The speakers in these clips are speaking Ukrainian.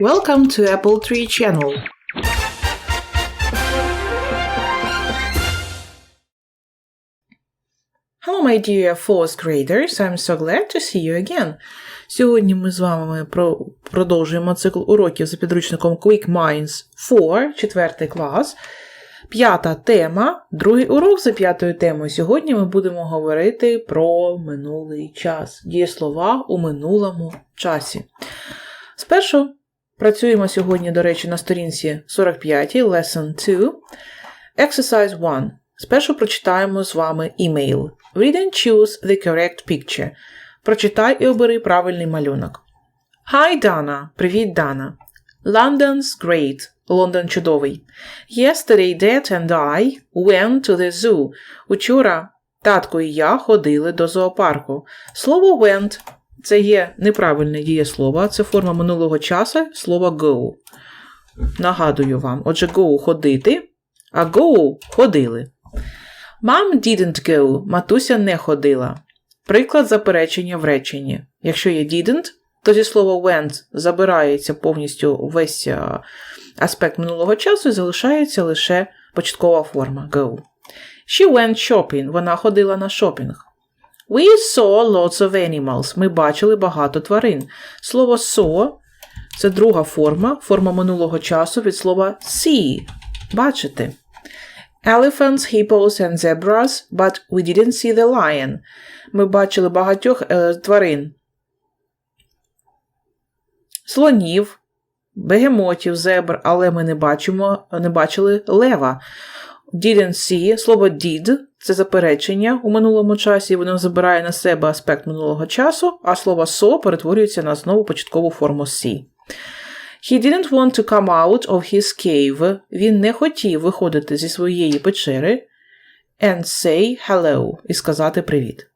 Welcome to Apple Tree Channel. Hello, my dear fourth graders. I'm so glad to see you again. Сьогодні ми з вами про- продовжуємо цикл уроків за підручником Quick Minds 4, четвертий клас. П'ята тема, другий урок за п'ятою темою. Сьогодні ми будемо говорити про минулий час. Дієслова у минулому часі. Спершу працюємо сьогодні, до речі, на сторінці 45, Lesson 2. Exercise 1. Спершу прочитаємо з вами email. Read and choose the correct picture. Прочитай і обери правильний малюнок. Hi, Dana. Привіт, Дана. London's great. Лондон чудовий. Yesterday, Dad and I went to the zoo. Учора татко і я ходили до зоопарку. Слово went – це є неправильне дієслово, це форма минулого часу слова go. Нагадую вам. Отже, go – ходити, а go – ходили. Mom didn't go. Матуся не ходила. Приклад заперечення в реченні. Якщо є didn't, то зі слова went забирається повністю весь а, аспект минулого часу і залишається лише початкова форма go. She went shopping. Вона ходила на шопінг. We saw lots of animals. Ми бачили багато тварин. Слово saw – це друга форма, форма минулого часу від слова see. Бачити. Elephants, hippos and zebras, but we didn't see the lion. Ми бачили багатьох е, тварин. Слонів, бегемотів, зебр, але ми не бачимо, не бачили лева. Didn't see, слово did це заперечення у минулому часі, воно забирає на себе аспект минулого часу, а слово so перетворюється на знову початкову форму see. He didn't want to come out of his cave. Він не хотів виходити зі своєї печери and say hello і сказати привіт.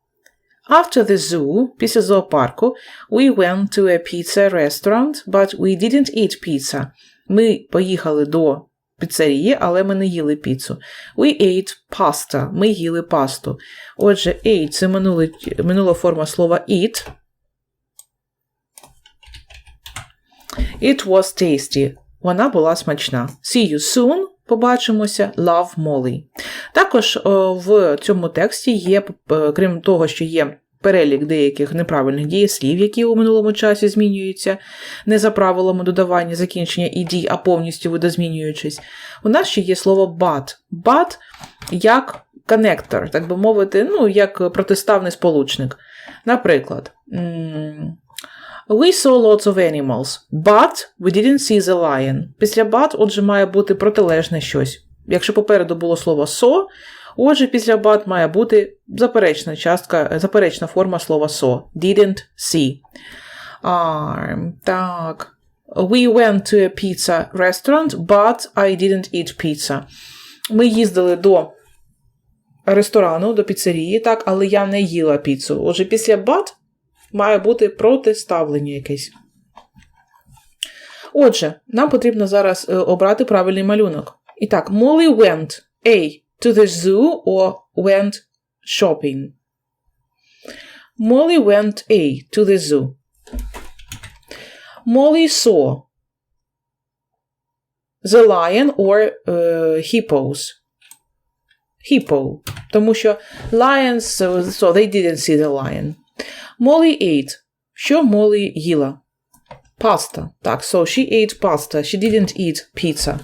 After the zoo, після зоопарку, we went to a pizza restaurant, but we didn't eat pizza. Ми поїхали до піцерії, але ми не їли піцу. We ate pasta. Ми їли пасту. Отже, ate – це минуле, минула форма слова eat. It was tasty. Вона була смачна. See you soon. Побачимося. Love Molly. Також о, в цьому тексті є, е, крім того, що є перелік деяких неправильних дієслів, які у минулому часі змінюються не за правилами додавання закінчення «ed», а повністю видозмінюючись. У нас ще є слово but. But як коннектор, так би мовити, ну, як протиставний сполучник. Наприклад, We saw lots of animals, but we didn't see the lion. Після but, отже, має бути протилежне щось. Якщо попереду було слово so, отже, після but має бути заперечна частка, заперечна форма слова so. Didn't see. А, так. We went to a pizza restaurant, but I didn't eat pizza. Ми їздили до ресторану, до піцерії, так, але я не їла піцу. Отже, після but має бути протиставлення якесь. Отже, нам потрібно зараз е, обрати правильний малюнок. І так, Molly went A. To the zoo or went shopping. Molly went A. To the zoo. Molly saw the lion or uh, hippos. Hippo. Тому що lions, so, so they didn't see the lion. Molly ate. Що Молі їла? Pasta. Так, so she ate pasta. She didn't eat pizza.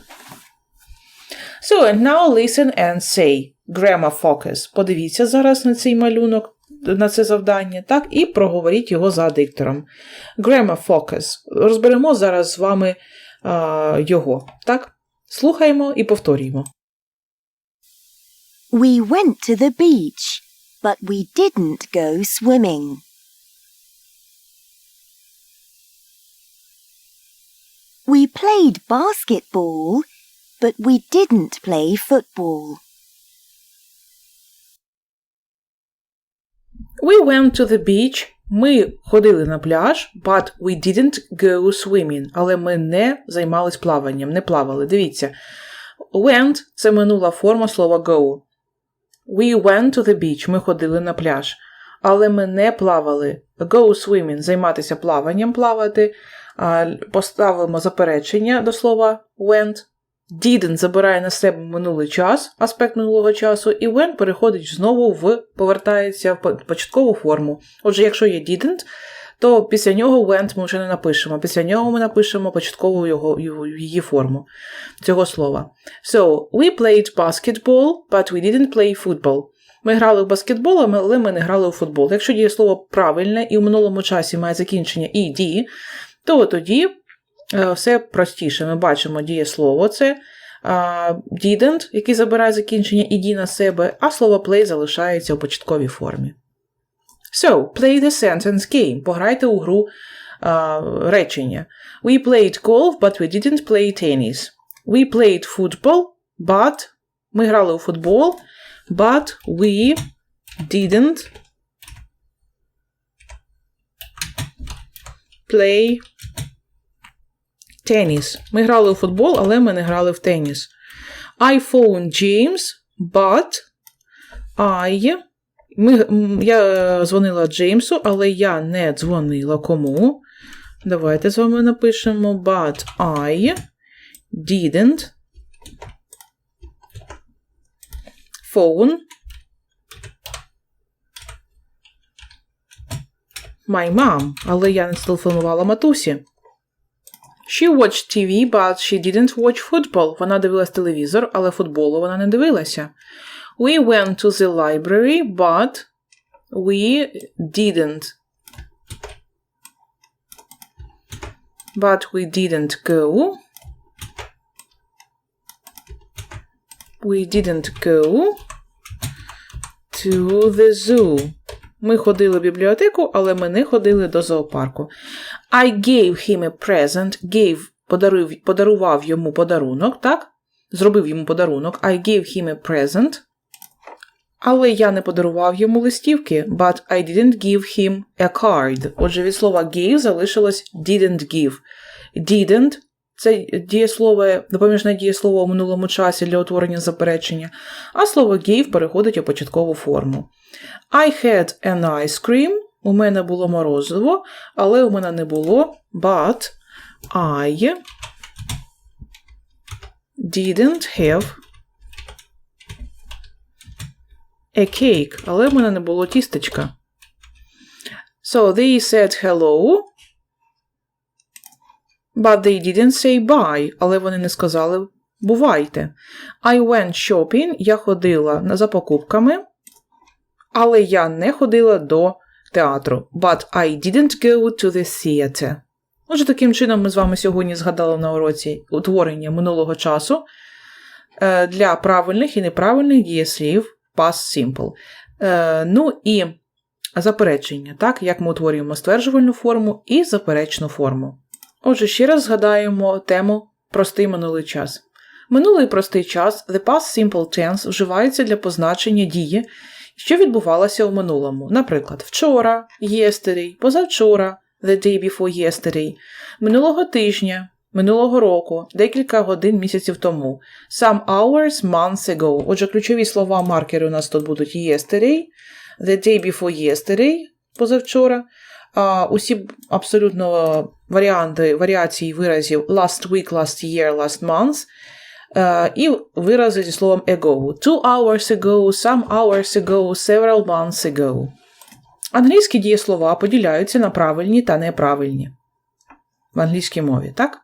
So, and now listen and say. Grammar focus. Подивіться зараз на цей малюнок, на це завдання, так, і проговоріть його за диктором. Grammar focus. Розберемо зараз з вами а, його. Так? Слухаємо і повторюємо. We went to the beach, but we didn't go swimming. We played basketball, but we didn't play football. We went to the beach. Ми ходили на пляж, but we didn't go swimming. Але ми не займались плаванням, не плавали. Дивіться. Went – це минула форма слова go. We went to the beach. Ми ходили на пляж. Але ми не плавали. Go swimming – займатися плаванням, плавати. поставимо заперечення до слова went. Didn't забирає на себе минулий час, аспект минулого часу, і when переходить знову в повертається в початкову форму. Отже, якщо є didn't, то після нього went ми вже не напишемо. Після нього ми напишемо початкову його, її форму цього слова. So, we played basketball, but we didn't play football. Ми грали в баскетбол, але ми не грали у футбол. Якщо дієслово правильне і в минулому часі має закінчення «ed», то тоді все простіше. Ми бачимо дієслово це didn't, який забирає закінчення «ed» на себе, а слово play залишається у початковій формі. So, play the sentence game. Пограйте у гру а, речення. We played golf, but we didn't play tennis. We played football, but ми грали у футбол, but we didn't play tennis. Ми грали у футбол, але ми не грали в теніс. I phoned James, but I. Ми, я е, дзвонила Джеймсу, але я не дзвонила кому. Давайте з вами напишемо but I didn't phone my mom, але я не телефонувала матусі. She watched TV, but she didn't watch football. Вона дивилась телевізор, але футболу вона не дивилася. We went to the library, but we didn't. But we didn't go. We didn't go to the zoo. Ми ходили в бібліотеку, але ми не ходили до зоопарку. I gave him a present. Gave подарив, подарував йому подарунок, так? Зробив йому подарунок. I gave him a present. Але я не подарував йому листівки, but I didn't give him a card. Отже, від слова gave залишилось didn't give. Didn't це дієслове, допоміжне дієслово у минулому часі для утворення заперечення, а слово gave переходить у початкову форму. I had an ice cream. У мене було морозиво, але у мене не було, but I didn't have a cake, але в мене не було тістечка. So they said hello, but they didn't say bye, але вони не сказали бувайте. I went shopping, я ходила за покупками, але я не ходила до театру. But I didn't go to the theater. Отже, таким чином ми з вами сьогодні згадали на уроці утворення минулого часу е, для правильних і неправильних дієслів past simple. Е, Ну і заперечення, так, як ми утворюємо стверджувальну форму і заперечну форму. Отже, ще раз згадаємо тему простий минулий час. Минулий простий час, the past simple tense, вживається для позначення дії, що відбувалося у минулому. Наприклад, вчора, yesterday, позавчора, the day before yesterday, минулого тижня, минулого року, декілька годин місяців тому, some hours, months ago. Отже, ключові слова маркери у нас тут будуть yesterday, the day before yesterday, позавчора, а, усі абсолютно варіанти, варіації виразів last week, last year, last month, і вирази зі словом ago. Two hours ago, some hours ago, several months ago. Англійські дієслова поділяються на правильні та неправильні. В англійській мові, так?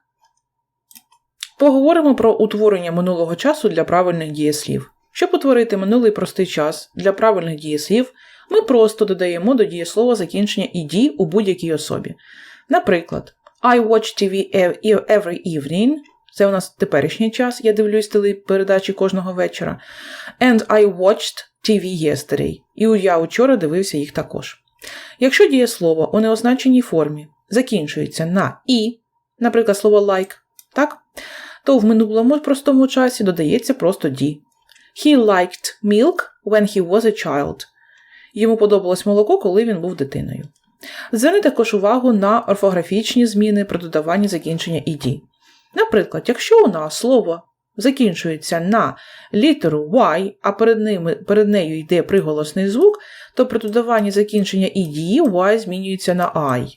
Поговоримо про утворення минулого часу для правильних дієслів. Щоб утворити минулий простий час для правильних дієслів, ми просто додаємо до дієслова закінчення «ed» у будь-якій особі. Наприклад, I watch TV every evening. Це у нас теперішній час, я дивлюсь телепередачі кожного вечора. And I watched TV yesterday. І я вчора дивився їх також. Якщо дієслово у неозначеній формі закінчується на і, наприклад, слово like, так, то в минулому простому часі додається просто «ді». He liked milk when he was a child. Йому подобалось молоко, коли він був дитиною. Зверни також увагу на орфографічні зміни при додаванні закінчення «ed». Наприклад, якщо у нас слово закінчується на літеру Y, а перед, ними, перед нею йде приголосний звук, то при додаванні закінчення «ed» Y змінюється на I.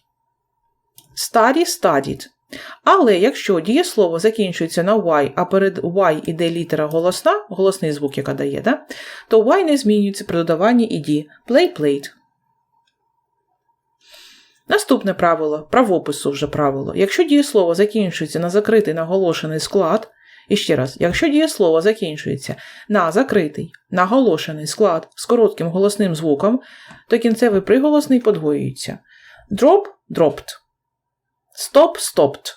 Study studied. Але якщо дієслово закінчується на y, а перед y іде літера голосна, голосний звук, яка дає, да? то y не змінюється при додаванні ed. Play played. Наступне правило правопису вже правило. Якщо дієслово закінчується на закритий наголошений склад, і ще раз, якщо дієслово закінчується на закритий наголошений склад з коротким голосним звуком, то кінцевий приголосний подвоюється. Drop dropped. Stop stopped.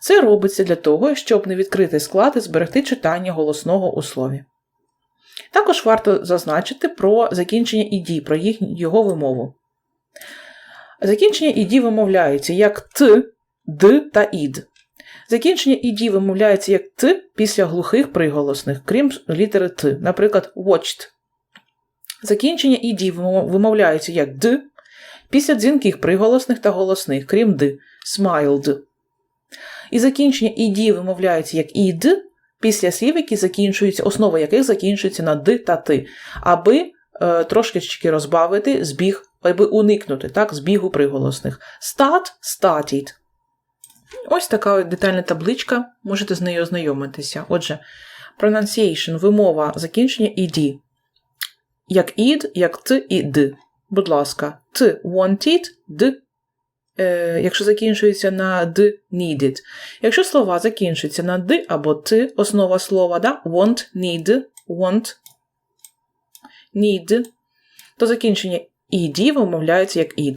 Це робиться для того, щоб не відкрити склад і зберегти читання голосного у слові. Також варто зазначити про закінчення «іді», про їх, його вимову. Закінчення «іді» вимовляється як т, д та ід. Закінчення «іді» вимовляється як т після глухих приголосних, крім літери т, наприклад, watched. Закінчення «іді» вимовляється як д після дзвінких приголосних та голосних, крім д, smiled. І закінчення «іді» вимовляється як «ід» після слів, які закінчуються, основа яких закінчується на «д» та «ти», аби е, трошки розбавити збіг, аби уникнути так, збігу приголосних. Start – started. Ось така детальна табличка, можете з нею ознайомитися. Отже, pronunciation – вимова закінчення «ed». Як «ід», як «т» і «д». Будь ласка, «т» – wanted, «д» е, якщо закінчується на «д» – needed. Якщо слова закінчуються на «д» або «т», основа слова, да? want, need, want, need, то закінчення «ed» вимовляється як «id».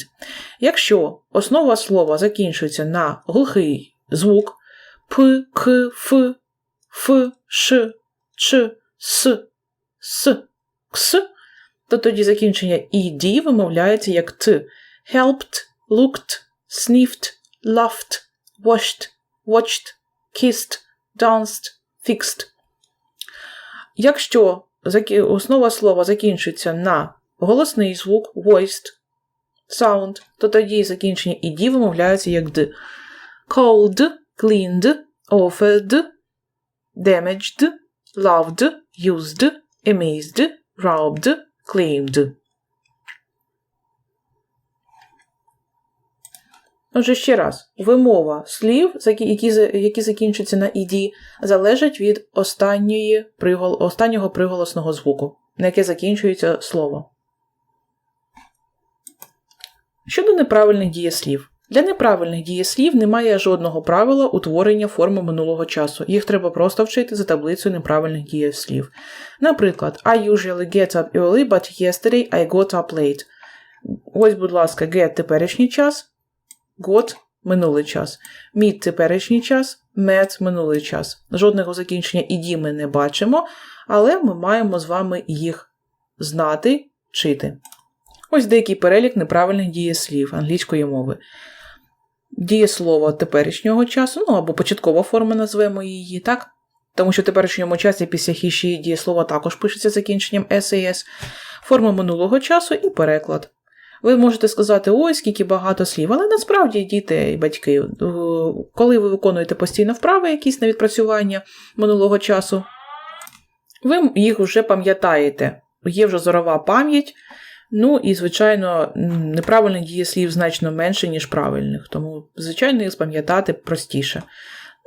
Якщо основа слова закінчується на глухий звук п, к, ф, ф, ш, ч, с, с, кс, то тоді закінчення «ed» вимовляється як «т». helped, looked, sniffed, laughed, washed, watched, kissed, danced, fixed. Якщо основа слова закінчується на голосний звук voiced, sound, то тоді закінчення «ed» вимовляється як «д». Cold, cleaned, offered, damaged, loved, used, amazed, robbed, claimed. Отже, ще раз, вимова слів, які, які закінчуються на «ed», залежить від останньої останнього приголосного звуку, на яке закінчується слово. Щодо неправильних дієслів. Для неправильних дієслів немає жодного правила утворення форми минулого часу. Їх треба просто вчити за таблицею неправильних дієслів. Наприклад, I usually get up early, but yesterday I got up late. Ось, будь ласка, get теперішній час, got минулий час. Meet теперішній час, met минулий час. Жодного закінчення іді ми не бачимо, але ми маємо з вами їх знати, вчити. Ось деякий перелік неправильних дієслів англійської мови. Дієслово теперішнього часу, ну або початкова форма назвемо її, так? Тому що в теперішньому часі після хіші дієслова також пишеться закінченням SAS, форма минулого часу і переклад. Ви можете сказати, ой, скільки багато слів, але насправді діти і батьки, е, коли ви виконуєте постійно вправи якісь на відпрацювання минулого часу, ви їх вже пам'ятаєте. Є вже зорова пам'ять. Ну і, звичайно, неправильних дієслів значно менше, ніж правильних, тому, звичайно, їх спам'ятати простіше.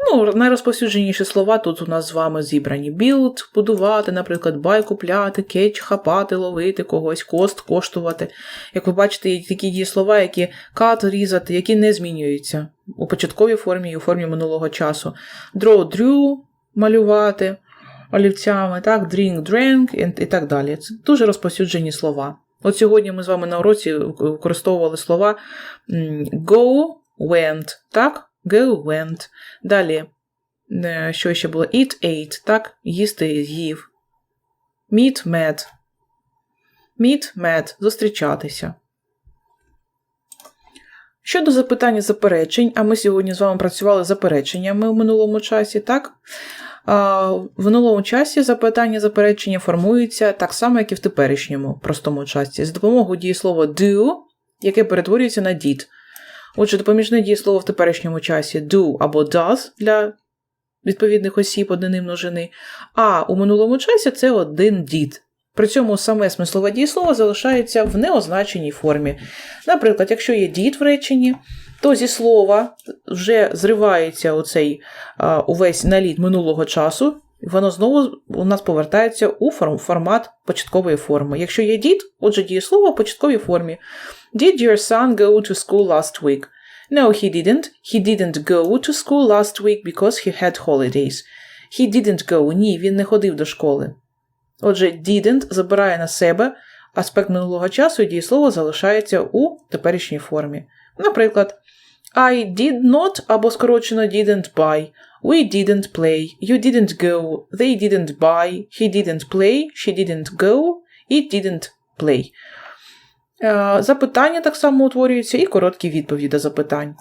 Ну, найрозповсюдженіші слова тут у нас з вами зібрані: build – будувати, наприклад, buy – купляти, catch – хапати, ловити когось, cost – коштувати. Як ви бачите, є такі дієслова, які cut – різати, які не змінюються у початковій формі і у формі минулого часу. Draw – drew – малювати олівцями, так, drink – drank і і так далі. Це дуже розповсюджені слова. От сьогодні ми з вами на уроці використовували слова go, went, так? Go, went. Далі, е, що ще було? Eat, ate, так? Їсти, з'їв. Meet, met. Meet, met. Зустрічатися. Щодо запитання заперечень, а ми сьогодні з вами працювали з запереченнями у минулому часі, так? В минулому часі запитання заперечення формуються так само, як і в теперішньому простому часі, з допомогою дієслова do, яке перетворюється на did. Отже, допоміжне дієслово в теперішньому часі do або does для відповідних осіб однини множини, а у минулому часі це один did. При цьому саме смислове дієслово залишається в неозначеній формі. Наприклад, якщо є дід в реченні, то зі слова вже зривається оцей увесь наліт минулого часу, і воно знову у нас повертається у форм- формат початкової форми. Якщо є дід, отже, дієслово в початковій формі. Did your son go to school last week? No, he didn't. He didn't go to school last week because he had holidays. He didn't go. Ні, він не ходив до школи. Отже, didn't забирає на себе аспект минулого часу, і дієслово залишається у теперішній формі. Наприклад, I did not або скорочено didn't buy. We didn't play. You didn't go. They didn't buy. He didn't play. She didn't go. It didn't play. Е, Запитання так само утворюються і короткі відповіді до запитань.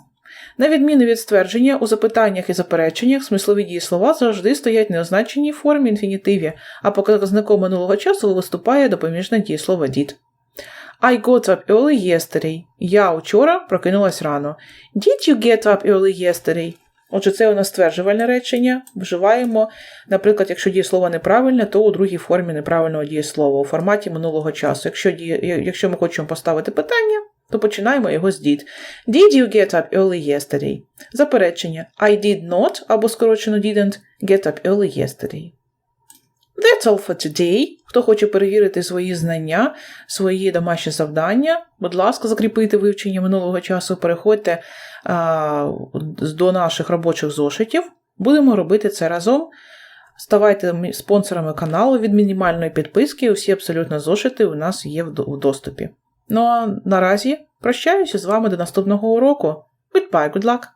На відміну від ствердження, у запитаннях і запереченнях смислові дієслова завжди стоять в неозначеній формі інфінітиві, а показником минулого часу виступає допоміжне дієслово did. I got up early yesterday. Я вчора прокинулась рано. Did you get up early yesterday? Отже, це у нас стверджувальне речення. Вживаємо, наприклад, якщо дієслово неправильне, то у другій формі неправильного дієслова у форматі минулого часу. Якщо, якщо ми хочемо поставити питання, то починаємо його з did. Did you get up early yesterday? Заперечення. I did not, або скорочено didn't, get up early yesterday. That's all for today. Хто хоче перевірити свої знання, свої домашні завдання, будь ласка, закріпити вивчення минулого часу, переходьте а, до наших робочих зошитів. Будемо робити це разом. Ставайте спонсорами каналу від мінімальної підписки. Усі абсолютно зошити у нас є в доступі. Ну а наразі прощаюся з вами до наступного уроку. Goodbye, good luck!